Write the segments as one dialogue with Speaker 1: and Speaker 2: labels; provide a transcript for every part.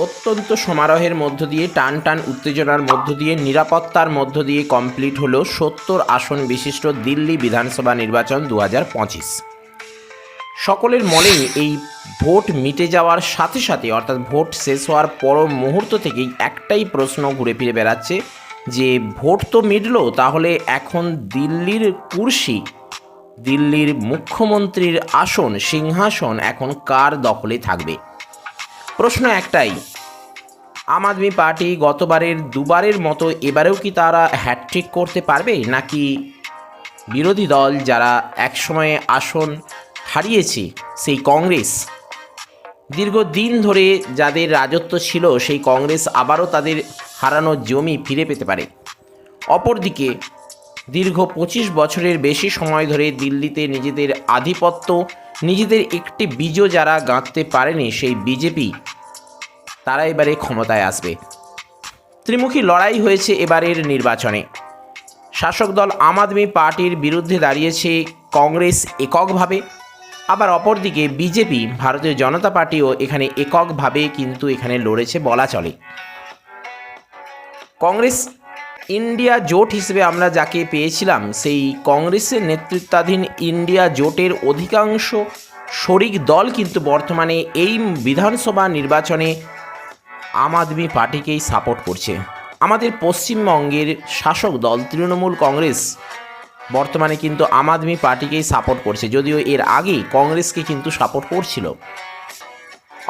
Speaker 1: অত্যন্ত সমারোহের মধ্য দিয়ে টান টান উত্তেজনার মধ্য দিয়ে, নিরাপত্তার মধ্য দিয়ে কমপ্লিট হলো সত্তর আসন বিশিষ্ট দিল্লি বিধানসভা নির্বাচন দু হাজার পঁচিশ। সকলের মনেই এই ভোট মিটে যাওয়ার সাথে সাথে, অর্থাৎ ভোট শেষ হওয়ার পর মুহূর্ত থেকেই একটাই প্রশ্ন ঘুরে ফিরে বেড়াচ্ছে যে, ভোট তো মিটলো, তাহলে এখন দিল্লির কুর্সি, দিল্লির মুখ্যমন্ত্রীর আসন, সিংহাসন এখন কার দখলে থাকবে? প্রশ্ন একটাই। আম আদমি পার্টি গতবারের দুবারের মতো এবারেও কি তারা হ্যাটট্রিক করতে পারবে? নাকি বিরোধী দল যারা একসময়ে আসন হারিয়েছে, সেই কংগ্রেস? দীর্ঘদিন ধরে যাদের রাজত্ব ছিল, সেই কংগ্রেস আবারও তাদের হারানো জমি ফিরে পেতে পারে। অপরদিকে, দীর্ঘ পঁচিশ বছরের বেশি সময় ধরে দিল্লিতে নিজেদের আধিপত্য, নিজেদের একটি বীজও যারা গাঁথতে পারেনি, সেই বিজেপি তারা এবারে ক্ষমতায় আসবে। ত্রিমুখী লড়াই হয়েছে এবারের নির্বাচনে। শাসক দল আম আদমি পার্টির বিরুদ্ধে দাঁড়িয়েছে কংগ্রেস এককভাবে। আবার অপরদিকে বিজেপি, ভারতীয় জনতা পার্টিও এখানে এককভাবে কিন্তু এখানে লড়েছে বলা চলে। কংগ্রেস ইন্ডিয়া জোট হিসেবে আমরা যাকে পেয়েছিলাম, সেই কংগ্রেসের নেতৃত্বাধীন ইন্ডিয়া জোটের অধিকাংশ শরিক দল কিন্তু বর্তমানে এই বিধানসভা নির্বাচনে আম আদমি পার্টিকেই সাপোর্ট করছে। আমাদের পশ্চিমবঙ্গের শাসক দল, তৃণমূল কংগ্রেস বর্তমানে কিন্তু আম আদমি পার্টিকেই সাপোর্ট করছে, যদিও এর আগে কংগ্রেসকে কিন্তু সাপোর্ট করছিল।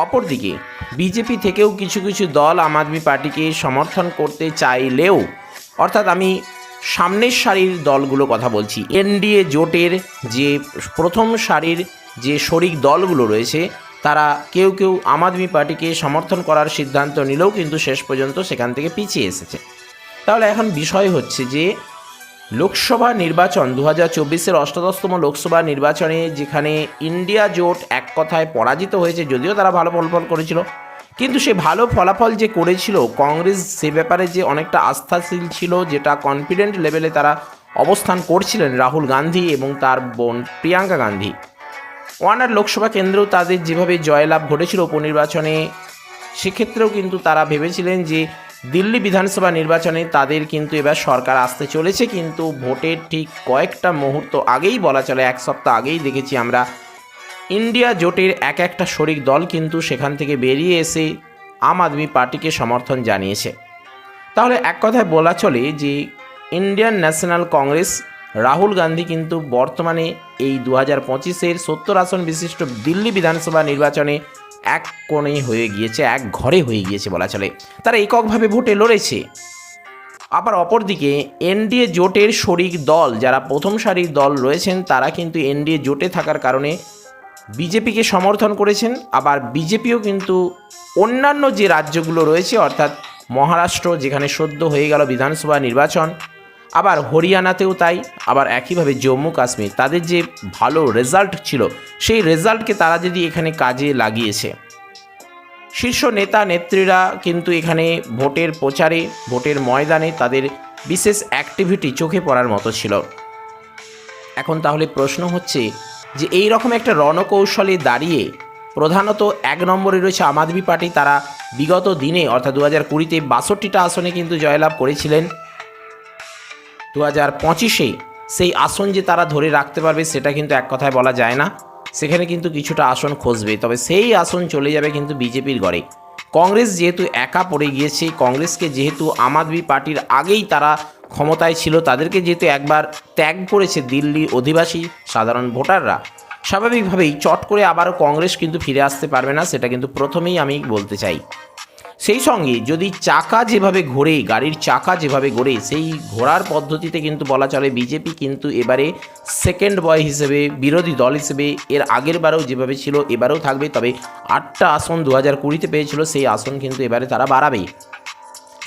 Speaker 1: অপরদিকে, বিজেপি থেকেও কিছু কিছু দল আম আদমি পার্টিকে সমর্থন করতে চাইলেও, অর্থাৎ আমি সামনের সারির দলগুলো কথা বলছি, এনডিএ জোটের যে প্রথম সারির যে শরিক দলগুলো রয়েছে তারা কেউ কেউ আম আদমি পার্টিকে সমর্থন করার সিদ্ধান্ত নিলেও কিন্তু শেষ পর্যন্ত সেখান থেকে পিছিয়ে এসেছে। তাহলে এখন বিষয় হচ্ছে যে, লোকসভা নির্বাচন দু হাজার চব্বিশের অষ্টাদশতম লোকসভা নির্বাচনে যেখানে ইন্ডিয়া জোট এক কথায় পরাজিত হয়েছে, যদিও তারা ভালো ফলাফল করেছিল। কিন্তু সে ভালো ফলাফল যে করেছিল, কংগ্রেস সে ব্যাপারে যে অনেকটা আস্থাশীল ছিল, যেটা কনফিডেন্ট লেভেলে তারা অবস্থান করছিলেন রাহুল গান্ধী এবং তার বোন প্রিয়াঙ্কা গান্ধী। ওয়ানার লোকসভা কেন্দ্রেও তাদের যেভাবে জয়লাভ ঘটেছিল উপনির্বাচনে, সেক্ষেত্রেও কিন্তু তারা ভেবেছিলেন যে দিল্লি বিধানসভা নির্বাচনে তাদের কিন্তু এবার সরকার আসতে চলেছে। কিন্তু ভোটের ঠিক কয়েকটা মুহূর্ত আগেই বলা চলে, এক সপ্তাহ আগেই দেখেছি আমরা। ইন্ডিয়া জোটের এক একটা শরিক দল কিন্তু সেখান থেকে বেরিয়ে এসে আম আদমি পার্টিকে সমর্থন জানিয়েছে। তাহলে এক কথায় বলা চলে যে Indian National Congress Rahul Gandhi কিন্তু বর্তমানে এই দু হাজার পঁচিশের সত্তর আসন বিশিষ্ট দিল্লি বিধানসভা নির্বাচনে এক কোণে হয়ে গিয়েছে, এক ঘরে হয়ে গিয়েছে বলা চলে। তারা এককভাবে ভোটে লড়েছে। আবার অপরদিকে এনডিএ জোটের শরিক দল, যারা প্রথম সারির দল রয়েছেন, তারা কিন্তু এনডিএ জোটে থাকার কারণে বিজেপিকে সমর্থন করেছেন। আবার বিজেপিও কিন্তু অন্যান্য যে রাজ্যগুলো রয়েছে, অর্থাৎ মহারাষ্ট্র, যেখানে সদ্য হয়ে গেল বিধানসভা নির্বাচন আবার হরিয়ানাতেও তাই, আবার একইভাবে জম্মু কাশ্মীর। তাদের যে ভালো রেজাল্ট ছিল, সেই রেজাল্টকে তারা যদি এখানে কাজে লাগিয়েছে। শীর্ষ নেতা নেত্রীরা কিন্তু এখানে ভোটের প্রচারে, ভোটের ময়দানে তাদের বিশেষ অ্যাক্টিভিটি চোখে পড়ার মতো ছিল। এখন তাহলে প্রশ্ন হচ্ছে যে এই রকম একটা রণকৌশলে দাঁড়িয়ে প্রধানত এক নম্বরে রয়েছে আম আদমি পার্টি, তারা বিগত দিনে, অর্থাৎ দু হাজার কুড়িতে বাষট্টিটা আসনে কিন্তু জয়লাভ করেছিলেন। দু হাজার পঁচিশে সেই আসন যে তারা ধরে রাখতে পারবে সেটা কিন্তু এক কথায় বলা যায় না। সেখানে কিন্তু কিছুটা আসন খসবে। তবে সেই আসন চলে যাবে কিন্তু বিজেপির গড়ে। কংগ্রেস যেহেতু একা পড়ে গিয়েছে, কংগ্রেসকে যেহেতু আম আদমি পার্টির আগেই তারা ক্ষমতায় ছিল, তাদেরকে যেহেতু একবার ত্যাগ করেছে দিল্লির অধিবাসী সাধারণ ভোটাররা, স্বাভাবিকভাবেই চট করে আবারও কংগ্রেস কিন্তু ফিরে আসতে পারবে না, সেটা কিন্তু প্রথমেই আমি বলতে চাই। সেই সঙ্গে যদি চাকা যেভাবে ঘোরে, গাড়ির চাকা যেভাবে ঘোরে, সেই ঘোরার পদ্ধতিতে কিন্তু বলা চলে বিজেপি কিন্তু এবারে সেকেন্ড বয় হিসেবে, বিরোধী দল হিসেবে, এর আগের বারেও যেভাবে ছিল, এবারেও থাকবে। তবে আটটা আসন দু হাজার কুড়িতে পেয়েছিল, সেই আসন কিন্তু এবারে তারা বাড়াবে।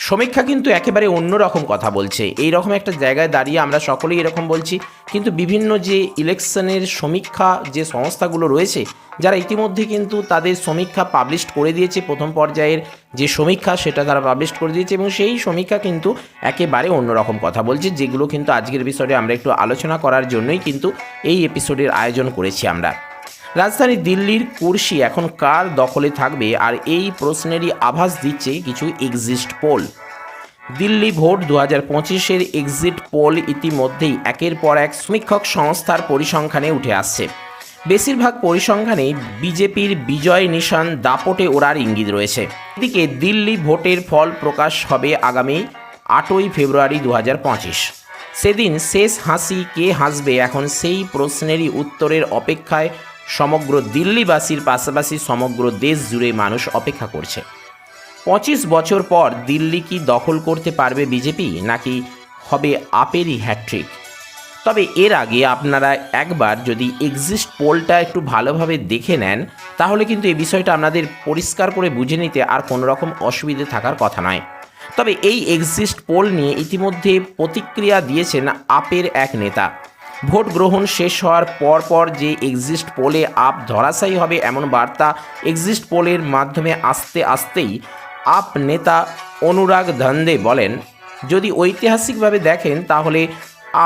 Speaker 1: সমীক্ষা কিন্তু একেবারে অন্যরকম কথা বলছে। এই রকম একটা জায়গায় দাঁড়িয়ে আমরা সকলেই এরকম বলছি, কিন্তু বিভিন্ন যে ইলেকশনের সমীক্ষা যে সংস্থাগুলো রয়েছে, যারা ইতিমধ্যে কিন্তু তাদের সমীক্ষা পাবলিশ করে দিয়েছে, প্রথম পর্যায়ের যে সমীক্ষা সেটা তারা পাবলিশ করে দিয়েছে এবং সেই সমীক্ষা কিন্তু একেবারে অন্যরকম কথা বলছে, যেগুলো কিন্তু আজকের বিষয়ে আমরা একটু আলোচনা করার জন্যই কিন্তু এই এপিসোডের আয়োজন করেছি আমরা। রাজধানী দিল্লির কুর্সি এখন কার দখলে থাকবে আর এই প্রশ্নেরই আভাস দিচ্ছে কিছু এক্সিস্ট পোল দিল্লি ভোট দু হাজার পঁচিশের এক্সিট পোল ইতিমধ্যেই একের পর এক সমীক্ষক সংস্থার পরিসংখ্যানে উঠে আসছে। বেশিরভাগ পরিসংখ্যানে বিজেপির বিজয় নিশান দাপটে ওড়ার ইঙ্গিত রয়েছে। এদিকে দিল্লি ভোটের ফল প্রকাশ হবে আগামী আটই ফেব্রুয়ারি দু হাজার পঁচিশ। সেদিন শেষ হাসি কে হাসবে এখন সেই প্রশ্নেরই উত্তরের অপেক্ষায় সমগ্র দিল্লিবাসীর পাশাপাশি সমগ্র দেশ জুড়ে মানুষ অপেক্ষা করছে। পঁচিশ বছর পর দিল্লি কি দখল করতে পারবে বিজেপি, নাকি হবে আপেরই হ্যাট্রিক তবে এর আগে আপনারা একবার যদি এক্সিস্ট পোলটা একটু ভালোভাবে দেখে নেন, তাহলে কিন্তু এই বিষয়টা আপনাদের পরিষ্কার করে বুঝে নিতে আর কোনো রকম অসুবিধে থাকার কথা নয়। তবে এই এক্সিস্ট পোল নিয়ে ইতিমধ্যে প্রতিক্রিয়া দিয়েছেন আপের এক নেতা। ভোট গ্রহণ শেষ হওয়ার পর পর যে এক্সিস্ট পোলে আপ ধরাশায়ী হবে এমন বার্তা এক্সিস্ট পোলের মাধ্যমে আসতে আসতেই আপ নেতা অনুরাগ ধন্দে বলেন, যদি ঐতিহাসিকভাবে দেখেন তাহলে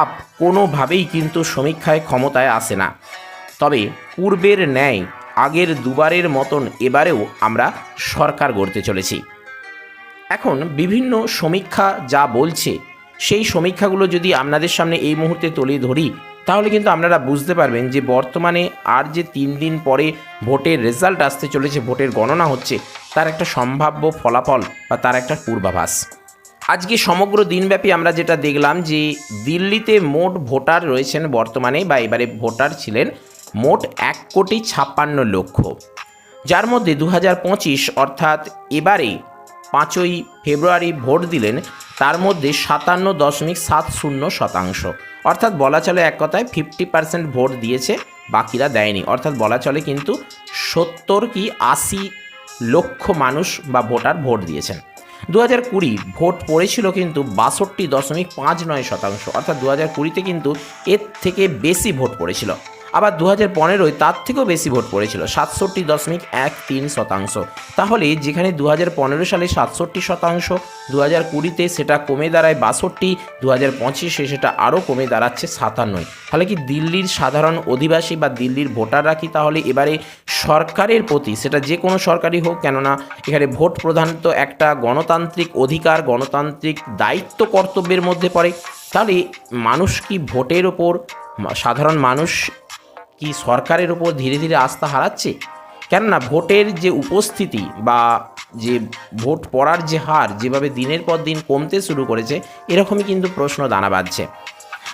Speaker 1: আপ কোনোভাবেই কিন্তু সমীক্ষায় ক্ষমতায় আসে না। তবে পূর্বের ন্যায় আগের দুবারের মতন এবারেও আমরা সরকার গড়তে চলেছি। এখন বিভিন্ন সমীক্ষা যা বলছে সেই সমীক্ষাগুলো যদি আপনাদের সামনে এই মুহূর্তে তুলে ধরি, তাহলে কিন্তু আপনারা বুঝতে পারবেন যে বর্তমানে আর যে তিন দিন পরে ভোটের রেজাল্ট আসতে চলেছে, ভোটের গণনা হচ্ছে, তার একটা সম্ভাব্য ফলাফল বা তার একটা পূর্বাভাস। আজকে সমগ্র দিনব্যাপী আমরা যেটা দেখলাম যে দিল্লিতে মোট ভোটার রয়েছেন বর্তমানে বা এবারে ভোটার ছিলেন মোট এক কোটি ছাপ্পান্ন লক্ষ। যার মধ্যে দু হাজার পঁচিশ অর্থাৎ এবারে পাঁচই ফেব্রুয়ারি ভোট দিলেন তার মধ্যে সাতান্ন দশমিক সাত শূন্য শতাংশ। অর্থাৎ বলা চলে এক কথায় ফিফটি পার্সেন্ট ভোট দিয়েছে, বাকিরা দেয়নি। অর্থাৎ বলা চলে কিন্তু সত্তর কি আশি লক্ষ মানুষ বা ভোটার ভোট দিয়েছেন। দু হাজার কুড়ি ভোট পড়েছিল কিন্তু বাষট্টি দশমিক পাঁচ নয় শতাংশ। অর্থাৎ দু হাজার কুড়িতে কিন্তু এর থেকে বেশি ভোট পড়েছিল। আবার দু হাজার পনেরোয় তার থেকেও বেশি ভোট পড়েছিল, সাতষট্টি দশমিক এক তিন শতাংশ। তাহলে যেখানে দু হাজার পনেরো সালে সাতষট্টি শতাংশ দু হাজার কুড়িতে সেটা কমে দাঁড়ায় বাষট্টি দু হাজার পঁচিশে সেটা আরও কমে দাঁড়াচ্ছে সাতান্নয়। তাহলে কি দিল্লির সাধারণ অধিবাসী বা দিল্লির ভোটাররা কি তাহলে এবারে সরকারের প্রতি, সেটা যে কোনো সরকারই হোক, কেননা এখানে ভোট প্রধানত একটা গণতান্ত্রিক অধিকার, গণতান্ত্রিক দায়িত্ব কর্তব্যের মধ্যে পড়ে। তাহলে মানুষ কি ভোটের ওপর, সাধারণ মানুষ কি সরকারের ওপর ধীরে ধীরে আস্থা হারাচ্ছে? কেননা ভোটের যে উপস্থিতি বা যে ভোট পড়ার যে হার যেভাবে দিনের পর দিন কমতে শুরু করেছে, এরকমই কিন্তু প্রশ্ন দানা বাঁধছে।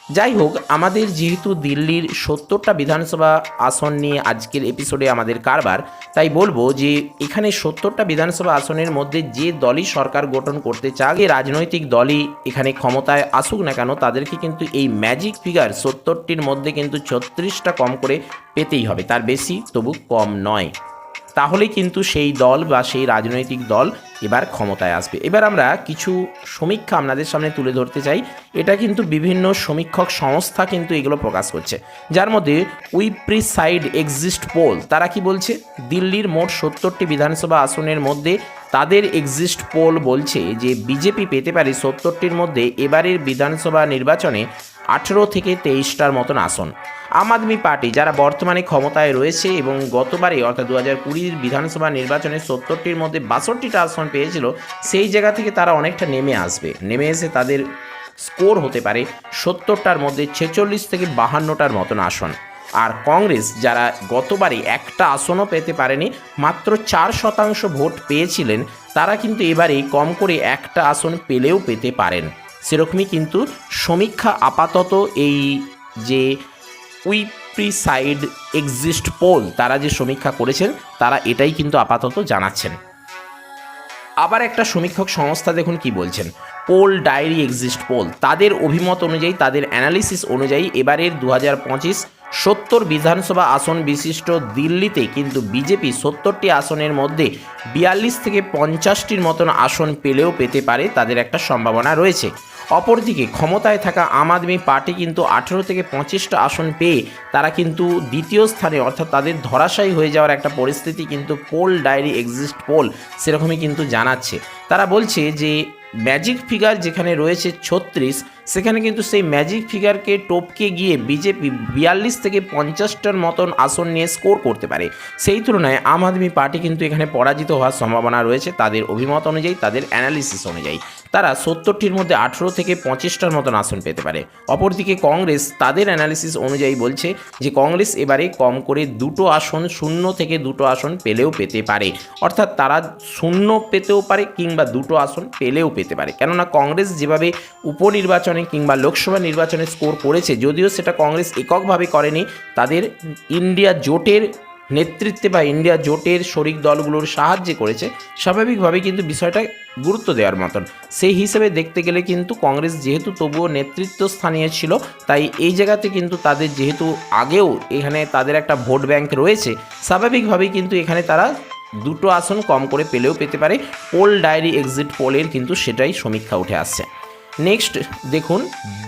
Speaker 1: যাই হোক আমাদের যেহেতু দিল্লির সত্তরটা বিধানসভা আসন নিয়ে আজকের এপিসোডে আমাদের কারবার, তাই বলব যে এখানে সত্তরটা বিধানসভা আসনের মধ্যে যে দলই সরকার গঠন করতে চায় যে রাজনৈতিক দলই এখানে ক্ষমতায় আসুক না কেন, তাদেরকে কিন্তু এই ম্যাজিক ফিগার সত্তরটির মধ্যে কিন্তু ছত্রিশটা কম করে পেতেই হবে। তার বেশি তবু কম নয়। তাহলে কিন্তু সেই দল বা সেই রাজনৈতিক দল এবার ক্ষমতায় আসবে। এবার আমরা কিছু সমীক্ষা আপনাদের সামনে তুলে ধরতে চাই। এটা কিন্তু বিভিন্ন সমীক্ষক সংস্থা কিন্তু এগুলো প্রকাশ করছে। যার মধ্যে উইপ্রি সাইড এক্সিস্ট পোল, তারা কি বলছে? দিল্লির মোট সত্তরটি বিধানসভা আসনের মধ্যে তাদের এক্সিস্ট পোল বলছে যে, বিজেপি পেতে পারে সত্তরটির মধ্যে এবারের বিধানসভা নির্বাচনে আঠেরো থেকে তেইশটার মতন আসন। আম আদমি পার্টি যারা বর্তমানে ক্ষমতায় রয়েছে এবং গতবারে, অর্থাৎ দু হাজার কুড়ির বিধানসভা নির্বাচনে সত্তরটির মধ্যে বাষট্টিটা আসন পেয়েছিল, সেই জায়গা থেকে তারা অনেকটা নেমে আসবে। নেমে এসে তাদের স্কোর হতে পারে সত্তরটার মধ্যে ছেচল্লিশ থেকে বাহান্নটার মতন আসন। আর কংগ্রেস যারা গতবারে একটা আসনও পেতে পারেনি, মাত্র চার শতাংশ ভোট পেয়েছিলেন, তারা কিন্তু এবারে কম করে একটা আসন পেলেও পেতে পারেন। সেরকমই কিন্তু সমীক্ষা আপাতত এই যে উইপ্রিসাইড এক্সিস্ট পোল, তারা যে সমীক্ষা করেছেন, তারা এটাই কিন্তু আপাতত জানাচ্ছেন। আবার একটা সমীক্ষক সংস্থা দেখুন কি বলছেন। পোল ডায়েরি এক্সিস্ট পোল, তাদের অভিমত অনুযায়ী, তাদের অ্যানালিসিস অনুযায়ী এবারের দু হাজার পঁচিশ সত্তর বিধানসভা আসন বিশিষ্ট দিল্লিতে কিন্তু বিজেপি সত্তরটি আসনের মধ্যে বিয়াল্লিশ থেকে পঞ্চাশটির মতন আসন পেলেও পেতে পারে তাদের একটা সম্ভাবনা রয়েছে। অপরদিকে ক্ষমতায় থাকা আম আদমি পার্টি কিন্তু আঠেরো থেকে পঁচিশটা আসন পেয়ে তারা কিন্তু দ্বিতীয় স্থানে, অর্থাৎ তাদের ধরাশায়ী হয়ে যাওয়ার একটা পরিস্থিতি কিন্তু পোল ডায়েরি এক্সিস্ট পোল সেরকমই কিন্তু জানাচ্ছে। তারা বলছে যে, ম্যাজিক ফিগার যেখানে রয়েছে ছত্রিশ সেখানে কিন্তু সেই ম্যাজিক ফিগারকে টপকে গিয়ে বিজেপি বিয়াল্লিশ থেকে পঞ্চাশটার মতন আসন নিয়ে স্কোর করতে পারে। সেই তুলনায় আম আদমি পার্টি কিন্তু এখানে পরাজিত হওয়ার সম্ভাবনা রয়েছে তাদের অভিমত অনুযায়ী, তাদের অ্যানালিসিস অনুযায়ী। তারা সত্তরটির মধ্যে আঠেরো থেকে পঁচিশটার মতন আসন পেতে পারে। অপরদিকে কংগ্রেস তাদের অ্যানালিসিস অনুযায়ী বলছে যে কংগ্রেস এবারে কম করে দুটো আসন, শূন্য থেকে দুটো আসন পেলেও পেতে পারে। অর্থাৎ তারা শূন্য পেতেও পারে কিংবা দুটো আসন পেলেও পেতে পারে। কেননা কংগ্রেস যেভাবে উপনির্বাচনে কিংবা লোকসভা নির্বাচনে স্কোর করেছে, যদিও সেটা কংগ্রেস এককভাবে করেনি, তাদের ইন্ডিয়া জোটের নেতৃত্বে বা ইন্ডিয়া জোটের শরিক দলগুলোর সাহায্যে করেছে, স্বাভাবিকভাবেই কিন্তু বিষয়টা গুরুত্ব দেওয়ার মতন। সেই হিসেবে দেখতে গেলে কিন্তু কংগ্রেস যেহেতু তবুও নেতৃত্ব স্থানীয় ছিল, তাই এই জায়গাতে কিন্তু তাদের যেহেতু আগেও এখানে তাদের একটা ভোট ব্যাংক রয়েছে, স্বাভাবিকভাবেই কিন্তু এখানে তারা দুটো আসন কম করে পেলেও পেতে পারে। পোল ডায়েরি এক্সিট পোলের কিন্তু সেটাই সমীক্ষা উঠে আসছে। নেক্সট দেখুন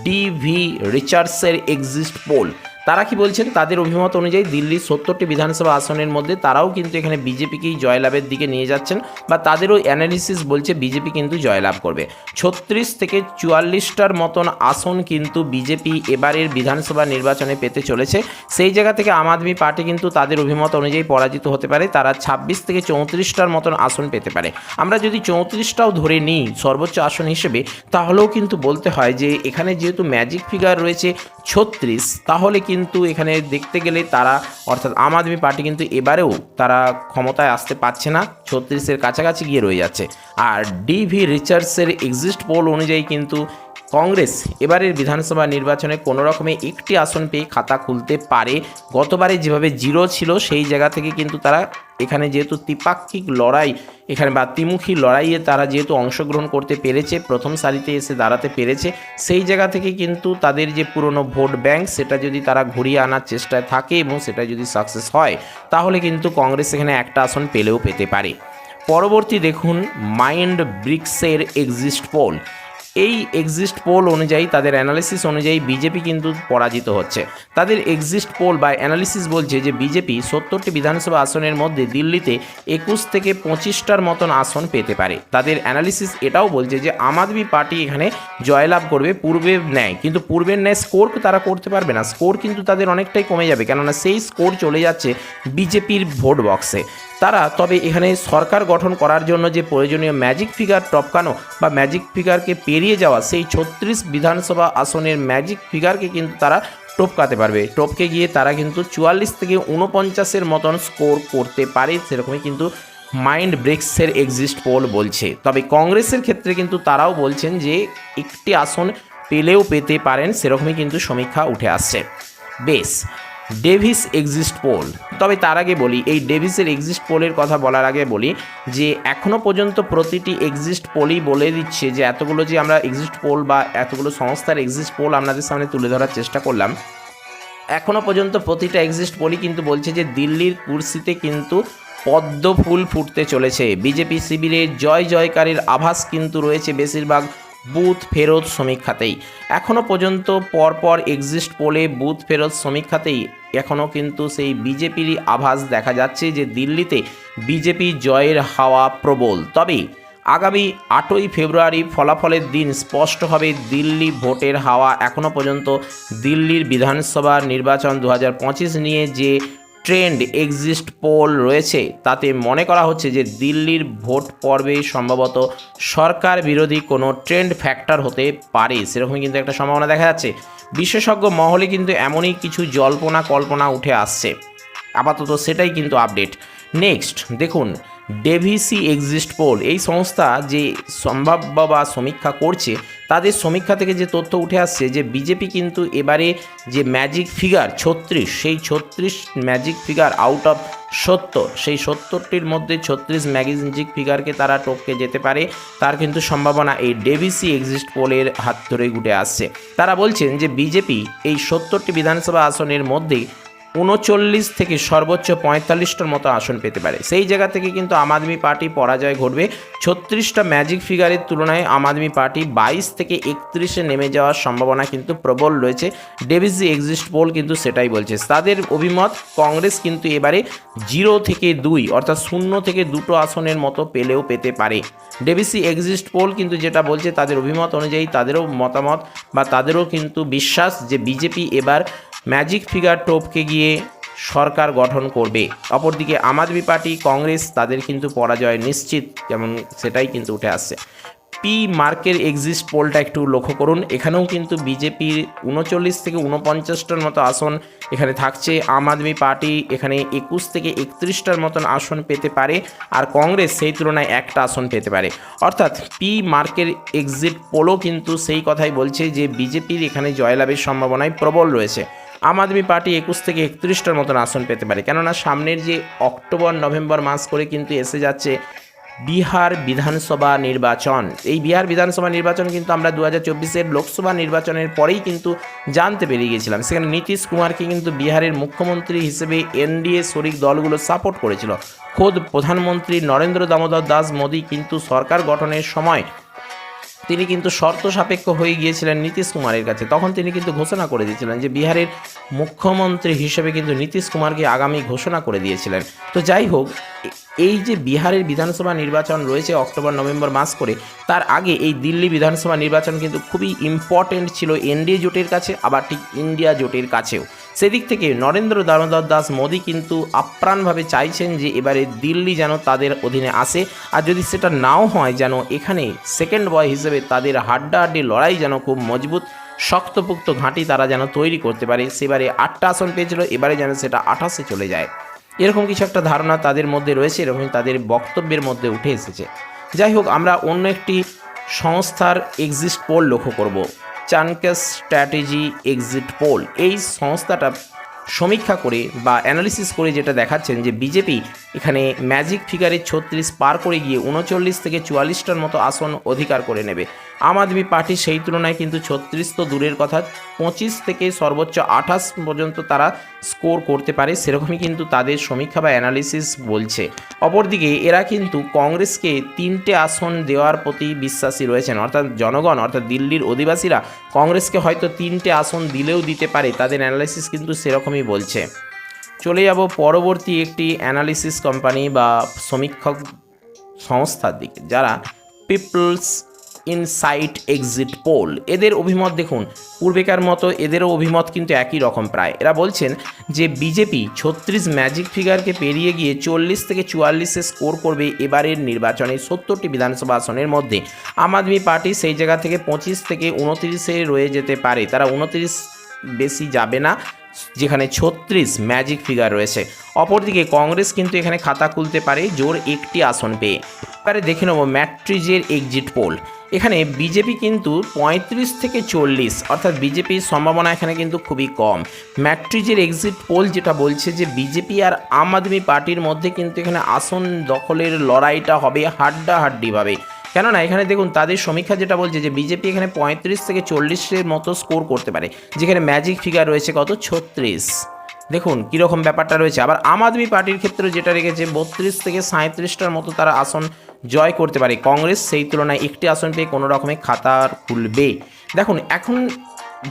Speaker 1: ডিভি রিচার্ডসের এক্সিস্ট পোল। তারা কি বলছেন? তাদের অভিমত অনুযায়ী দিল্লির সত্তরটি বিধানসভা আসনের মধ্যে তারাও কিন্তু এখানে বিজেপিকেই জয়লাভের দিকে নিয়ে যাচ্ছেন বা তাদেরও অ্যানালিসিস বলছে বিজেপি কিন্তু জয়লাভ করবে। ছত্রিশ থেকে চুয়াল্লিশটার মতন আসন কিন্তু বিজেপি এবারের বিধানসভা নির্বাচনে পেতে চলেছে। সেই জায়গা থেকে আম আদমি পার্টি কিন্তু তাদের অভিমত অনুযায়ী পরাজিত হতে পারে। তারা ছাব্বিশ থেকে চৌত্রিশটার মতন আসন পেতে পারে। আমরা যদি চৌত্রিশটাও ধরে নিই সর্বোচ্চ আসন হিসেবে, তাহলেও কিন্তু বলতে হয় যে এখানে যেহেতু ম্যাজিক ফিগার রয়েছে ছত্রিশ, তাহলে কিন্তু এখানে দেখতে গেলে তারা, অর্থাৎ আম আদমি পার্টি কিন্তু এবারেও তারা ক্ষমতায় আসতে পারছে না, ছত্রিশের কাছাকাছি গিয়ে রয়ে যাচ্ছে। আর ডিভি রিচার্ডসের এক্সিস্ট পোল অনুযায়ী কিন্তু কংগ্রেস এবারের বিধানসভা নির্বাচনে কোনো রকমে একটি আসন পেয়ে খাতা খুলতে পারে। গতবারে যেভাবে জিরো ছিল, সেই জায়গা থেকে কিন্তু তারা এখানে যেহেতু ত্রিপাক্ষিক লড়াই, এখানে বা ত্রিমুখী লড়াইয়ে তারা যেহেতু অংশগ্রহণ করতে পেরেছে, প্রথম সারিতে এসে দাঁড়াতে পেরেছে, সেই জায়গা থেকে কিন্তু তাদের যে পুরনো ভোট ব্যাংক, সেটা যদি তারা ঘুরিয়ে আনার চেষ্টায় থাকে এবং সেটা যদি সাকসেস হয়, তাহলে কিন্তু কংগ্রেস এখানে একটা আসন পেলেও পেতে পারে। পরবর্তী দেখুন, মাইন্ড ব্রিক্সের এক্সিস্ট পোল। এই এক্সিস্ট পোল অনুযায়ী, তাদের অ্যানালিসিস অনুযায়ী বিজেপি কিন্তু পরাজিত হচ্ছে। তাদের এক্সিস্ট পোল বা অ্যানালিসিস বলছে যে বিজেপি সত্তরটি বিধানসভা আসনের মধ্যে দিল্লিতে একুশ থেকে পঁচিশটার মতন আসন পেতে পারে। তাদের অ্যানালিসিস এটাও বলছে যে, আম আদমি পার্টি এখানে জয়লাভ করবে, পূর্বের ন্যায়। কিন্তু পূর্বের ন্যায় স্কোর তারা করতে পারবে না। স্কোর কিন্তু তাদের অনেকটাই কমে যাবে। কেননা সেই স্কোর চলে যাচ্ছে বিজেপির ভোট বক্সে তারা তবে এখানে সরকার গঠন করার জন্য যে প্রয়োজনীয় ম্যাজিক ফিগার টপকানো বা ম্যাজিক ফিগারকে পেরিয়ে যাওয়া, সেই ছত্রিশ বিধানসভা আসনের ম্যাজিক ফিগারকে কিন্তু তারা টপকাতে পারবে। টপকে গিয়ে তারা কিন্তু চুয়াল্লিশ থেকে উনপঞ্চাশের মতন স্কোর করতে পারে, সেরকমই কিন্তু মাইন্ড ব্রেক্সের এক্সিস্ট পোল বলছে। তবে কংগ্রেসের ক্ষেত্রে কিন্তু তারাও বলছেন যে, একটি আসন পেলেও পেতে পারেন, সেরকমই কিন্তু সমীক্ষা উঠে আসছে। বেশ ডেভিস এক্সিস্ট পোল তবে তার আগে বলি, এই ডেভিসের এক্সিস্ট পোলের কথা বলার আগে বলি যে এখনও পর্যন্ত প্রতিটি এক্সিস্ট পোলই বলে দিচ্ছে যে, এতগুলো যে আমরা এক্সিস্ট পোল বা এতগুলো সংস্থার এক্সিস্ট পোল আপনাদের সামনে তুলে ধরার চেষ্টা করলাম এখনও পর্যন্ত প্রতিটা এক্সিস্ট পোলই কিন্তু বলছে যে, দিল্লির কুর্সিতে কিন্তু পদ্ম ফুল ফুটতে চলেছে। বিজেপি শিবিরের জয় জয়কারীর আভাস কিন্তু রয়েছে বেশিরভাগ বুথ ফেরত সমীক্ষাতেই এখনও পর্যন্ত পরপর এক্সিস্ট পোলে বুথ ফেরত সমীক্ষাতেই এখনও কিন্তু সেই বিজেপিরই আভাস দেখা যাচ্ছে যে দিল্লিতে বিজেপি জয়ের হাওয়া প্রবল। তবে আগামী আটই ফেব্রুয়ারি ফলাফলের দিন স্পষ্ট হবে দিল্লি ভোটের হাওয়া। এখনও পর্যন্ত দিল্লির বিধানসভা নির্বাচন দু হাজার পঁচিশ নিয়ে যে ট্রেন্ড এক্সিস্ট পোল রয়েছে। তাতে মনে করা হচ্ছে যে দিল্লির ভোট পর্বে সম্ভবত সরকার বিরোধী কোনো ট্রেন্ড ফ্যাক্টর হতে পারে, সেরকমই কিন্তু একটা সম্ভাবনা দেখা যাচ্ছে। বিশেষজ্ঞ মহলে কিন্তু এমনই কিছু জল্পনা কল্পনা উঠে আসছে। আপাতত সেটাই কিন্তু আপডেট। নেক্সট, দেখুন, ডেভিসি এক্সিস্ট পোল, এই সংস্থা যে সম্ভাব্য বা সমীক্ষা করছে তাদের সমীক্ষা থেকে যে তথ্য উঠে আসছে যে বিজেপি কিন্তু এবারে যে ম্যাজিক ফিগার ছত্রিশ, সেই ছত্রিশ ম্যাজিক ফিগার আউট অফ সত্তর, সেই সত্তরটির মধ্যে ছত্রিশ ম্যাজিক ফিগারকে তারা টপকে যেতে পারে, তার কিন্তু সম্ভাবনা এই ডেভিসি এক্সিস্ট পোলের হাত ধরেই উঠে আসছে। তারা বলছেন যে বিজেপি এই সত্তরটি বিধানসভা আসনের মধ্যে উনচল্লিশ থেকে সর্বোচ্চ পঁয়তাল্লিশটার মতো আসন পেতে পারে। সেই জায়গা থেকে কিন্তু আম আদমি পার্টি পরাজয় ঘটবে। ছত্রিশটা ম্যাজিক ফিগারের তুলনায় আম আদমি পার্টি বাইশ থেকে একত্রিশে নেমে যাওয়ার সম্ভাবনা কিন্তু প্রবল রয়েছে। ডেভিসি এক্সিস্ট পোল কিন্তু সেটাই বলছে। তাদের অভিমত, কংগ্রেস কিন্তু এবারে জিরো থেকে দুই, অর্থাৎ শূন্য থেকে দুটো আসনের মতো পেলেও পেতে পারে। ডেভিসি এক্সিস্ট পোল কিন্তু যেটা বলছে, তাদের অভিমত অনুযায়ী তাদেরও মতামত বা তাদেরও কিন্তু বিশ্বাস যে বিজেপি এবার ম্যাজিক ফিগার টোপকে গিয়ে সরকার গঠন করবে। অপরদিকে আম আদমি পার্টি, কংগ্রেস তাদের কিন্তু পরাজয় নিশ্চিত, যেমন সেটাই কিন্তু উঠে আসছে। পি মার্কের এক্সিস্ট পোলটা একটু লক্ষ্য করুন। এখানেও কিন্তু বিজেপির উনচল্লিশ থেকে উনপঞ্চাশটার মতো আসন এখানে থাকছে। আম আদমি পার্টি এখানে একুশ থেকে একত্রিশটার মতন আসন পেতে পারে আর কংগ্রেস সেই তুলনায় একটা আসন পেতে পারে। অর্থাৎ পি মার্কের এক্সিট পোলও কিন্তু সেই কথাই বলছে যে বিজেপির এখানে জয়লাভের সম্ভাবনায় প্রবল রয়েছে। আম আদমি পার্টি একুশ থেকে একত্রিশটার মতন আসন পেতে পারে। কেননা সামনের যে অক্টোবর, নভেম্বর মাস করে কিন্তু এসে যাচ্ছে বিহার বিধানসভা নির্বাচন। এই বিহার বিধানসভা নির্বাচন কিন্তু আমরা দু হাজার চব্বিশের লোকসভা নির্বাচনের পরেই কিন্তু জানতে পেরে গিয়েছিলাম। সেখানে নীতিশ কুমারকে কিন্তু বিহারের মুখ্যমন্ত্রী হিসেবে এনডিএ শরিক দলগুলো সাপোর্ট করেছিল। খোদ প্রধানমন্ত্রী নরেন্দ্র দামোদর দাস মোদী কিন্তু সরকার গঠনের সময় তিনি কিন্তু শর্ত সাপেক্ষ হয়ে গিয়েছিলেন নীতিশ কুমারের কাছে। তখন তিনি কিন্তু ঘোষণা করে দিয়েছিলেন যে বিহারের মুখ্যমন্ত্রী হিসেবে কিন্তু নীতিশ কুমারকে আগামী ঘোষণা করে দিয়েছিলেন। তো যাই হোক এই যে বিহারের বিধানসভা নির্বাচন রয়েছে অক্টোবর, নভেম্বর মাস করে, তার আগে এই দিল্লি বিধানসভা নির্বাচন কিন্তু খুবই ইম্পর্টেন্ট ছিল এনডিএ জোটের কাছে, আবার ঠিক ইন্ডিয়া জোটের কাছেও। সেদিক থেকে নরেন্দ্র দামোদর দাস মোদী কিন্তু আপ্রাণভাবে চাইছেন যে এবারে দিল্লি যেন তাদের অধীনে আসে, আর যদি সেটা নাও হয় যেন এখানে সেকেন্ড বয় হিসেবে তাদের হাড্ডাহাড্ডি লড়াই যেন খুব মজবুত, শক্তপুক্ত ঘাঁটি তারা যেন তৈরি করতে পারে, সেবারে আটটা আসন পেয়েছিল, এবারে যেন সেটা আঠাশে চলে যায়। এরকম কিছু একটা ধারণা তাদের মধ্যে রয়েছে, এরকম তাদের বক্তব্যের মধ্যে উঠে এসেছে। যাই হোক, আমরা অন্য একটি সংস্থার এক্সিট পোল লক্ষ্য করব। চানকাস স্ট্র্যাটেজি এক্সিট পোল এই সংস্থাটা সমীক্ষা করে বা অ্যানালিসিস করে যেটা দেখাচ্ছেন যে বিজেপি এখানে ম্যাজিক ফিগারে ছত্রিশ পার করে গিয়ে উনচল্লিশ থেকে চুয়াল্লিশটার মতো আসন অধিকার করে নেবে। আম আদমি পার্টি সেই তুলনায় কিন্তু ছত্রিশ তো দূরের কথা। পঁচিশ থেকে সর্বোচ্চ আঠাশ পর্যন্ত তারা স্কোর করতে পারে, সেরকমই কিন্তু তাদের সমীক্ষা বা অ্যানালিসিস বলছে। অপরদিকে এরা কিন্তু কংগ্রেসকে তিনটে আসন দেওয়ার প্রতি বিশ্বাসী রয়েছেন। অর্থাৎ জনগণ, অর্থাৎ দিল্লির অধিবাসীরা কংগ্রেসকে হয়তো তিনটে আসন দিলেও দিতে পারে, তাদের অ্যানালিসিস কিন্তু সেরকমই বলছে। চলে যাব পরবর্তী একটি অ্যানালিসিস কোম্পানি বা সমীক্ষক সংস্থার দিকে, যারা পিপলস ইনসাইট এক্সিট পোল। এদের অভিমত দেখুন, পূর্বেকার মতো এদেরও অভিমত কিন্তু একই রকম প্রায়। এরা বলছেন যে বিজেপি ছত্রিশ ম্যাজিক ফিগারকে পেরিয়ে গিয়ে চল্লিশ থেকে চুয়াল্লিশে স্কোর করবে এবারের নির্বাচনে সত্তরটি বিধানসভা আসনের মধ্যে। আম আদমি পার্টি সেই জায়গা থেকে পঁচিশ থেকে উনত্রিশে রয়ে যেতে পারে। তারা উনত্রিশ বেশি যাবে না, যেখানে ছত্রিশ ম্যাজিক ফিগার রয়েছে। অপরদিকে কংগ্রেস কিন্তু এখানে খাতা খুলতে পারে, জোর একটি আসন পেয়ে। এবারে দেখে নেব ম্যাট্রিজের এক্সিট পোল। এখানে বিজেপি কিন্তু পঁয়ত্রিশ থেকে চল্লিশ, অর্থাৎ বিজেপির সম্ভাবনা এখানে কিন্তু খুবই কম। ম্যাট্রিজের এক্সিট পোল যেটা বলছে যে বিজেপি আর আম আদমি পার্টির মধ্যে কিন্তু এখানে আসন দখলের লড়াইটা হবে হাড্ডাহাড্ডিভাবে। কেননা এখানে দেখুন, তাদের সমীক্ষা যেটা বলছে যে বিজেপি এখানে পঁয়ত্রিশ থেকে চল্লিশের মতো স্কোর করতে পারে, যেখানে ম্যাজিক ফিগার রয়েছে কত? ছত্রিশ। দেখুন, কীরকম ব্যাপারটা রয়েছে। আবার আম আদমি পার্টির ক্ষেত্রে যেটা রেখেছে, বত্রিশ থেকে সাঁত্রিশটার মতো তারা আসন জয় করতে পারে। কংগ্রেস সেই তুলনায় একটি আসন পেয়ে কোনো রকমের খাতার খুলবে দেখুন, এখন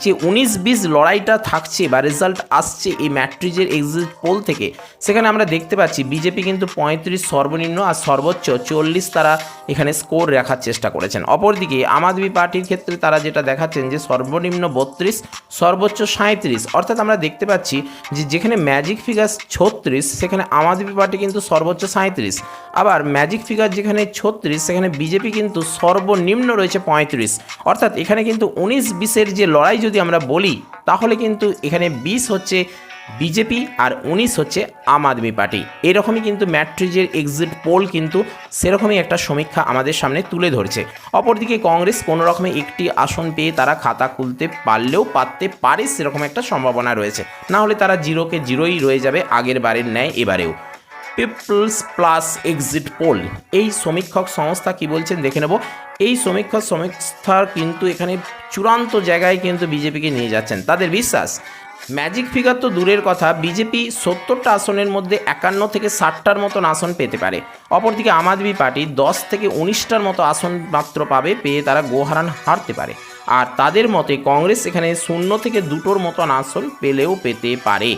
Speaker 1: যে উনিশ বিশ লড়াইটা থাকছে বা রেজাল্ট আসছে এই ম্যাট্রিজের এক্সিট পোল থেকে, সেখানে আমরা দেখতে পাচ্ছি বিজেপি কিন্তু পঁয়ত্রিশ সর্বনিম্ন আর সর্বোচ্চ চল্লিশ তারা এখানে স্কোর রাখার চেষ্টা করেছেন। অপরদিকে আম আদমি পার্টির ক্ষেত্রে তারা যেটা দেখাচ্ছেন যে সর্বনিম্ন বত্রিশ, সর্বোচ্চ সাঁত্রিশ অর্থাৎ আমরা দেখতে পাচ্ছি যে যেখানে ম্যাজিক ফিগার ছত্রিশ, সেখানে আম আদমি পার্টি কিন্তু সর্বোচ্চ সাঁত্রিশ আবার ম্যাজিক ফিগার যেখানে ছত্রিশ, সেখানে বিজেপি কিন্তু সর্বনিম্ন রয়েছে পঁয়ত্রিশ। অর্থাৎ এখানে কিন্তু উনিশ বিশের যে লড়াই যদি আমরা বলি, তাহলে কিন্তু এখানে বিশ হচ্ছে বিজেপি আর উনিশ হচ্ছে আম আদমি পার্টি। এরকমই কিন্তু ম্যাট্রিজের এক্সিট পোল কিন্তু সেরকমই একটা সমীক্ষা আমাদের সামনে তুলে ধরছে। অপরদিকে কংগ্রেস কোনো রকমে একটি আসন পেয়ে তারা খাতা খুলতে পারলেও পারতে পারে সেরকম একটা সম্ভাবনা রয়েছে। না হলে তারা জিরোকে জিরোই রয়ে যাবে আগের বারের ন্যায় এবারেও। পিপলস প্লাস এক্সিট পোল এই সমীক্ষক সংস্থা কি বলছেন দেখে নেব। এই সমীক্ষক সংস্থার কিন্তু এখানে চূড়ান্ত জায়গায় কিন্তু বিজেপিকে নিয়ে যাচ্ছেন। তাদের বিশ্বাস ম্যাজিক ফিগার তো দূরের কথা, বিজেপি সত্তরটা আসনের মধ্যে একান্ন থেকে ষাটটার মতন আসন পেতে পারে। অপরদিকে আম আদমি পার্টি দশ থেকে উনিশটার মতো আসন মাত্র পাবে, পেয়ে তারা গোহারান হারতে পারে। আর তাদের মতে কংগ্রেস এখানে শূন্য থেকে দুটোর মতন আসন পেলেও পেতে পারে।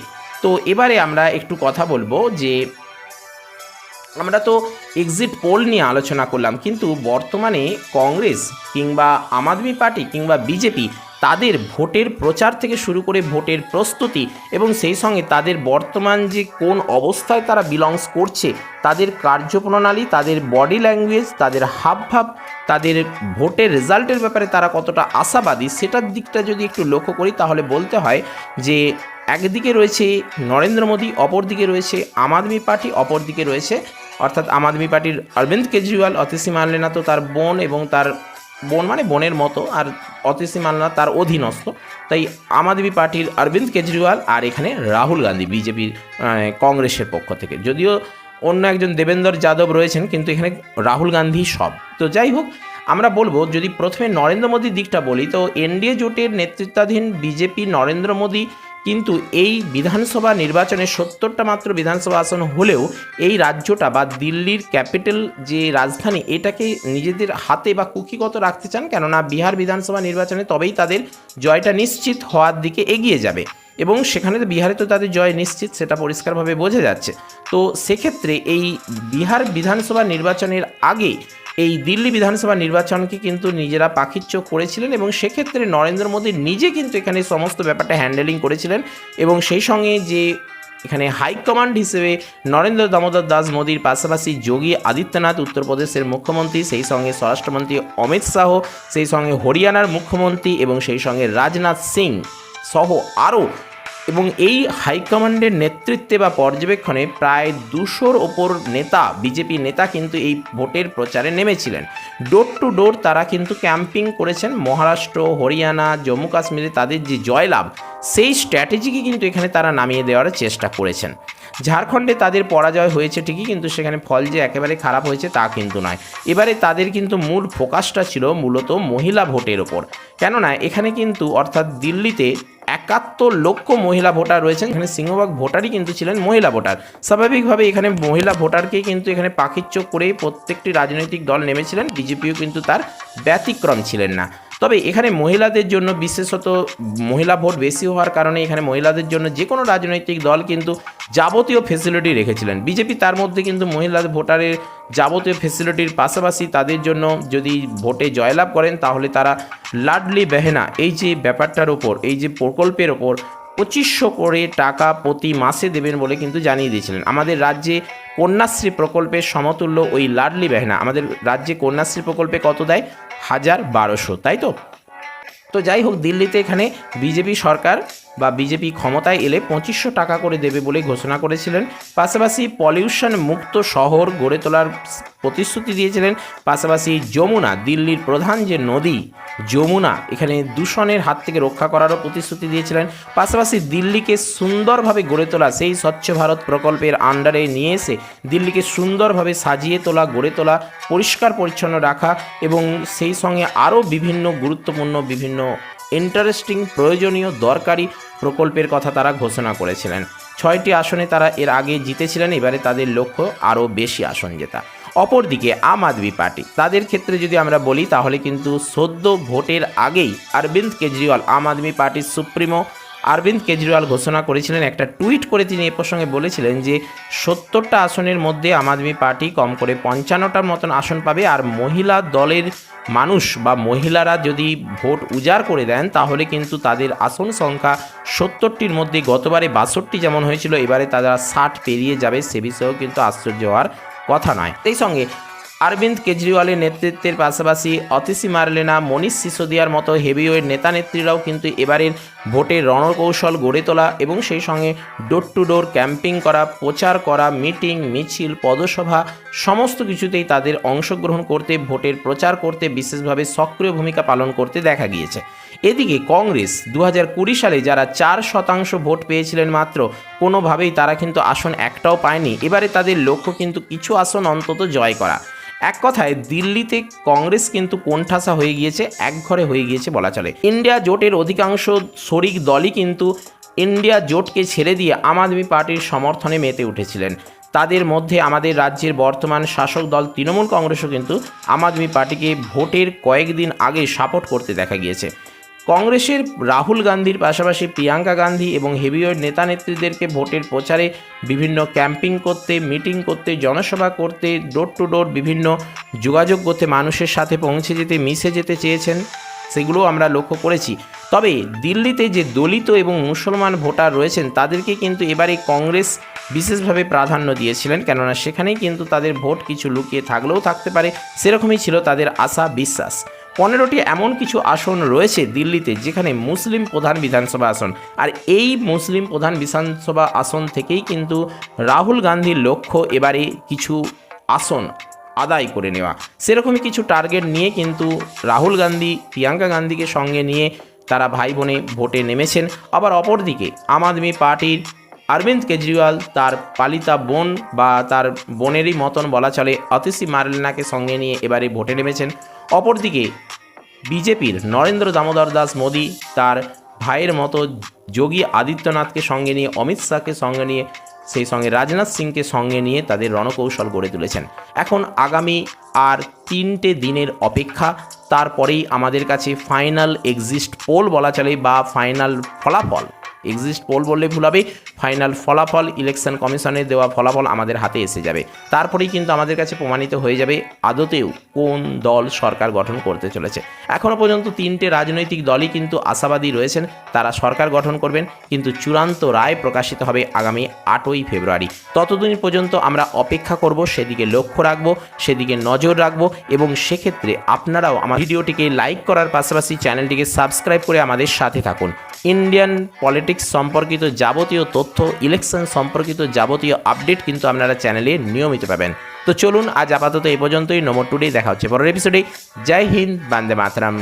Speaker 1: তো এবারে আমরা একটু কথা বলব যে আমরা তো এক্সিট পোল নিয়ে আলোচনা করলাম, কিন্তু বর্তমানে কংগ্রেস কিংবা আম আদমি পার্টি কিংবা বিজেপি তাদের ভোটের প্রচার থেকে শুরু করে ভোটের প্রস্তুতি এবং সেই সঙ্গে তাদের বর্তমান যে কোন অবস্থায় তারা বিলংস করছে, তাদের কার্যপ্রণালী, তাদের বডি ল্যাঙ্গুয়েজ তাদের হাবভাব, তাদের ভোটের রেজাল্টের ব্যাপারে তারা কতটা আশাবাদী সেটার দিকটা যদি একটু লক্ষ্য করি তাহলে বলতে হয় যে একদিকে রয়েছে নরেন্দ্র মোদী, অপরদিকে রয়েছে আম আদমি পার্টি, অপরদিকে রয়েছে অর্থাৎ আম আদমি পার্টির অরবিন্দ কেজরিওয়াল অতিসি মানলেনা তো তার বোন এবং তার বোন মানে বোনের মতো, আর অতিসি মানলেনা তার অধীনস্থ। তাই আম আদমি পার্টির অরবিন্দ কেজরিওয়াল আর এখানে রাহুল গান্ধী বিজেপির কংগ্রেসের পক্ষ থেকে। যদিও অন্য একজন দেবেন্দর যাদব রয়েছেন, কিন্তু এখানে রাহুল গান্ধী সব। তো যাই হোক, আমরা বলব, যদি প্রথমে নরেন্দ্র মোদীর দিকটা বলি, তো এনডিএ জোটের নেতৃত্বাধীন বিজেপি নরেন্দ্র মোদী কিন্তু এই বিধানসভা নির্বাচনে সত্তরটা মাত্র বিধানসভা আসন হলেও এই রাজ্যটা বা দিল্লির ক্যাপিটাল যে রাজধানী, এটাকে নিজেদের হাতে বা কুকিগত রাখতে চান, কেননা বিহার বিধানসভা নির্বাচনে তবেই তাদের জয়টা নিশ্চিত হওয়ার দিকে এগিয়ে যাবে। এবং সেখানে তো বিহারে তো তাদের জয় নিশ্চিত, সেটা পরিষ্কারভাবে বোঝা যাচ্ছে। তো সেক্ষেত্রে এই বিহার বিধানসভা নির্বাচনের আগে এই দিল্লি বিধানসভা নির্বাচনকে কিন্তু নিজেরা পাখিচ্য করেছিলেন এবং সেক্ষেত্রে নরেন্দ্র মোদী নিজে কিন্তু এখানে সমস্ত ব্যাপারটা হ্যান্ডেলিং করেছিলেন এবং সেই সঙ্গে যে এখানে হাইকমান্ড হিসেবে নরেন্দ্র দামোদর দাস মোদীর পাশাপাশি যোগী আদিত্যনাথ উত্তরপ্রদেশের মুখ্যমন্ত্রী, সেই সঙ্গে স্বরাষ্ট্রমন্ত্রী অমিত শাহ, সেই সঙ্গে হরিয়ানার মুখ্যমন্ত্রী এবং সেই সঙ্গে রাজনাথ সিং সহ আরও এবং এই হাইকমান্ডের নেতৃত্বে বা পর্যবেক্ষণে প্রায় দুশোর ওপর নেতা বিজেপি নেতা কিন্তু এই ভোটের প্রচারে নেমেছিলেন। ডোর টু ডোর তারা কিন্তু ক্যাম্পিং করেছেন। মহারাষ্ট্র, হরিয়ানা, জম্মু কাশ্মীরে তাদের যে জয়লাভ, সেই স্ট্র্যাটেজিকে কিন্তু এখানে তারা নামিয়ে দেওয়ার চেষ্টা করেছেন। ঝাড়খণ্ডে তাদের পরাজয় হয়েছে ঠিকই, কিন্তু সেখানে ফল যে একেবারে খারাপ হয়েছে তা কিন্তু নয়। এবারে তাদের কিন্তু মূল ফোকাসটা ছিল মূলত মহিলা ভোটের ওপর। কেননা এখানে কিন্তু অর্থাৎ দিল্লিতে একাত্তর লক্ষ মহিলা ভোটার রয়েছেন। এখানে সিংহভাগ ভোটারই কিন্তু ছিলেন মহিলা ভোটার। স্বাভাবিকভাবে এখানে মহিলা ভোটারকে কিন্তু এখানে পাখির পাখিচ্য করেই প্রত্যেকটি রাজনৈতিক দল নেমেছিলেন। বিজেপিও কিন্তু তার ব্যতিক্রম ছিলেন না। তবে এখানে মহিলাদের জন্য বিশেষত মহিলা ভোট বেশি হওয়ার কারণে এখানে মহিলাদের জন্য যে কোনো রাজনৈতিক দল কিন্তু যাবতীয় ফেসিলিটি রেখেছিলেন। বিজেপি তার মধ্যে কিন্তু মহিলা ভোটারের যাবতীয় ফেসিলিটির পাশাপাশি তাদের জন্য যদি ভোটে জয়লাভ করেন তাহলে তারা লাডলি বেহেনা, এই যে ব্যাপারটার ওপর এই যে প্রকল্পের ওপর পঁচিশশো করে টাকা প্রতি মাসে দেবেন বলে কিন্তু জানিয়ে দিয়েছিলেন। আমাদের রাজ্যে কন্যাশ্রী প্রকল্পের সমতুল্য ওই লাডলি বেহনা আমাদের রাজ্যে কন্যাশ্রী প্রকল্পে কত দেয়? হাজার বারোশো, তাই তো? তো যাই হোক, দিল্লিতে এখানে বিজেপি সরকার বা বিজেপি ক্ষমতায় এলে পঁচিশশো টাকা করে দেবে বলে ঘোষণা করেছিলেন। পাশাপাশি পলিউশন মুক্ত শহর গড়ে তোলার প্রতিশ্রুতি দিয়েছিলেন। পাশাপাশি যমুনা, দিল্লির প্রধান যে নদী, যমুনা এখানে দূষণের হাত থেকে রক্ষা করারও প্রতিশ্রুতি দিয়েছিলেন। পাশাপাশি দিল্লিকে সুন্দরভাবে গড়ে তোলা, সেই স্বচ্ছ ভারত প্রকল্পের আন্ডারে নিয়ে এসে দিল্লিকে সুন্দরভাবে সাজিয়ে তোলা, গড়ে তোলা, পরিষ্কার পরিচ্ছন্ন রাখা এবং সেই সঙ্গে আরও বিভিন্ন গুরুত্বপূর্ণ বিভিন্ন ইন্টারেস্টিং, প্রয়োজনীয়, দরকারি প্রকল্পের কথা তারা ঘোষণা করেছিলেন। ছয়টি আসনে তারা এর আগে জিতেছিলেন, এবারে তাদের লক্ষ্য আরও বেশি আসন জেতা। অপরদিকে আম আদমি পার্টি, তাদের ক্ষেত্রে যদি আমরা বলি, তাহলে কিন্তু সদ্য ভোটের আগেই অরবিন্দ কেজরিওয়াল আম আদমি পার্টির সুপ্রিমো অরবিন্দ কেজরিওয়াল ঘোষণা করেছিলেন, একটা টুইট করে তিনি এ প্রসঙ্গে বলেছিলেন যে, সত্তরটা আসনের মধ্যে আম আদমি পার্টি কম করে পঞ্চান্নটার মতন আসন পাবে, আর মহিলা দলের মানুষ বা মহিলারা যদি ভোট উজাড় করে দেন, তাহলে কিন্তু তাদের আসন সংখ্যা সত্তরটির মধ্যে গতবারে বাষট্টি যেমন হয়েছিল, এবারে তারা ষাট পেরিয়ে যাবে, সে বিষয়েও কিন্তু আশ্চর্য হওয়ার কথা নয়। সেই সঙ্গে অরবিন্দ কেজরিওয়ালের নেতৃত্বের পাশাপাশি অতিসি মারলেনা, মনীষ সিসোদিয়ার মতো হেভিওয়েট নেতা নেত্রীরাও কিন্তু এবারের ভোটের রণকৌশল গড়ে তোলা এবং সেই সঙ্গে ডোর টু ডোর ক্যাম্পিং করা, প্রচার করা, মিটিং, মিছিল, পদসভা সমস্ত কিছুতেই তাদের অংশগ্রহণ করতে, ভোটের প্রচার করতে বিশেষভাবে সক্রিয় ভূমিকা পালন করতে দেখা গিয়েছে। এদিকে কংগ্রেস দু সালে যারা চার শতাংশ ভোট পেয়েছিলেন মাত্র, কোনোভাবেই তারা কিন্তু আসন একটাও পায়নি। এবারে তাদের লক্ষ্য কিন্তু কিছু আসন অন্তত জয় করা। এক কথায়, দিল্লিতে কংগ্রেস কিন্তু কোণঠাসা হয়ে গিয়েছে, এক ঘরে হয়ে গিয়েছে বলা চলে। ইন্ডিয়া জোটের অধিকাংশ শরিক দলই কিন্তু ইন্ডিয়া জোটকে ছেড়ে দিয়ে আম আদমি পার্টির সমর্থনে মেতে উঠেছিলেন। তাদের মধ্যে আমাদের রাজ্যের বর্তমান শাসক দল তৃণমূল কংগ্রেসও কিন্তু আম আদমি পার্টিকে ভোটের কয়েকদিন আগে সাপোর্ট করতে দেখা গিয়েছে। কংগ্রেসের রাহুল গান্ধীর পাশাপাশি প্রিয়াঙ্কা গান্ধী এবং হেভিওয়েট নেতা নেত্রীদেরকে ভোটের প্রচারে বিভিন্ন ক্যাম্পিং করতে, মিটিং করতে, জনসভা করতে, ডোর টু ডোর বিভিন্ন যোগাযোগ করতে মানুষের সাথে পৌঁছে যেতে, মিশে যেতে চেয়েছেন সেগুলো আমরা লক্ষ্য করেছি। তবে দিল্লিতে যে দলিত এবং মুসলমান ভোটার রয়েছেন, তাদেরকে কিন্তু এবারে কংগ্রেস বিশেষভাবে প্রাধান্য দিয়েছিলেন, কেননা সেখানেই কিন্তু তাদের ভোট কিছু লুকিয়ে থাকলেও থাকতে পারে, সেরকমই ছিল তাদের আশা বিশ্বাস পনেরোটি এমন কিছু আসন রয়েছে দিল্লিতে যেখানে মুসলিম প্রধান বিধানসভা আসন। আর এই মুসলিম প্রধান বিধানসভা আসন থেকেই কিন্তু রাহুল গান্ধীর লক্ষ্য এবারে কিছু আসন আদায় করে নেওয়া। সেরকমই কিছু টার্গেট নিয়ে কিন্তু রাহুল গান্ধী, প্রিয়াঙ্কা গান্ধীকে সঙ্গে নিয়ে তারা ভাই বোনে ভোটে নেমেছেন। আবার অপরদিকে আম আদমি পার্টির অরবিন্দ কেজরিওয়াল তার পালিতা বোন বা তার বোনেরই মতন বলা চলে অতিসি মার্লেনাকে সঙ্গে নিয়ে এবারে ভোটে নেমেছেন। অপরদিকে বিজেপির নরেন্দ্র দামোদর দাস মোদী তার ভাইয়ের মতো যোগী আদিত্যনাথকে সঙ্গে নিয়ে, অমিত শাহকে সঙ্গে নিয়ে, সেই সঙ্গে রাজনাথ সিংকে সঙ্গে নিয়ে তাদের রণকৌশল গড়ে তুলেছেন। এখন আগামী আর তিনটে দিনের অপেক্ষা, তারপরেই আমাদের কাছে ফাইনাল এক্সিস্ট পোল বলা চলে বা ফাইনাল ফলাফল। এক্সিস্ট পোল বললে ভুল হবে। ফাইনাল ফলাফল ইলেকশন কমিশনের দেওয়া ফলাফল আমাদের হাতে এসে যাবে। তারপরেই কিন্তু আমাদের কাছে প্রমাণিত হয়ে যাবে আদতেও কোন দল সরকার গঠন করতে চলেছে। এখনও পর্যন্ত তিনটে রাজনৈতিক দলই কিন্তু আশাবাদী রয়েছেন, তারা সরকার গঠন করবেন, কিন্তু চূড়ান্ত রায় প্রকাশিত হবে আগামী আটই ফেব্রুয়ারি। ততদিন পর্যন্ত আমরা অপেক্ষা করব, সেদিকে লক্ষ্য রাখব, সেদিকে নজর রাখব এবং সেক্ষেত্রে আপনারাও আমার ভিডিওটিকে লাইক করার পাশাপাশি চ্যানেলটিকে সাবস্ক্রাইব করে আমাদের সাথে থাকুন। ইন্ডিয়ান পলিটিক্স সম্পর্কিত যাবতীয় তথ্য ইলেকশন সম্পর্কিত যাবতীয় আপডেট কিন্তু আপনারা চ্যানেলে নিয়মিত পাবেন। তো চলুন আজ আপাতত এই পর্যন্তই। নম্বর টুডে দেখা হচ্ছে পরের এপিসোডে জয় হিন্দ, বান্দে মাতরাম।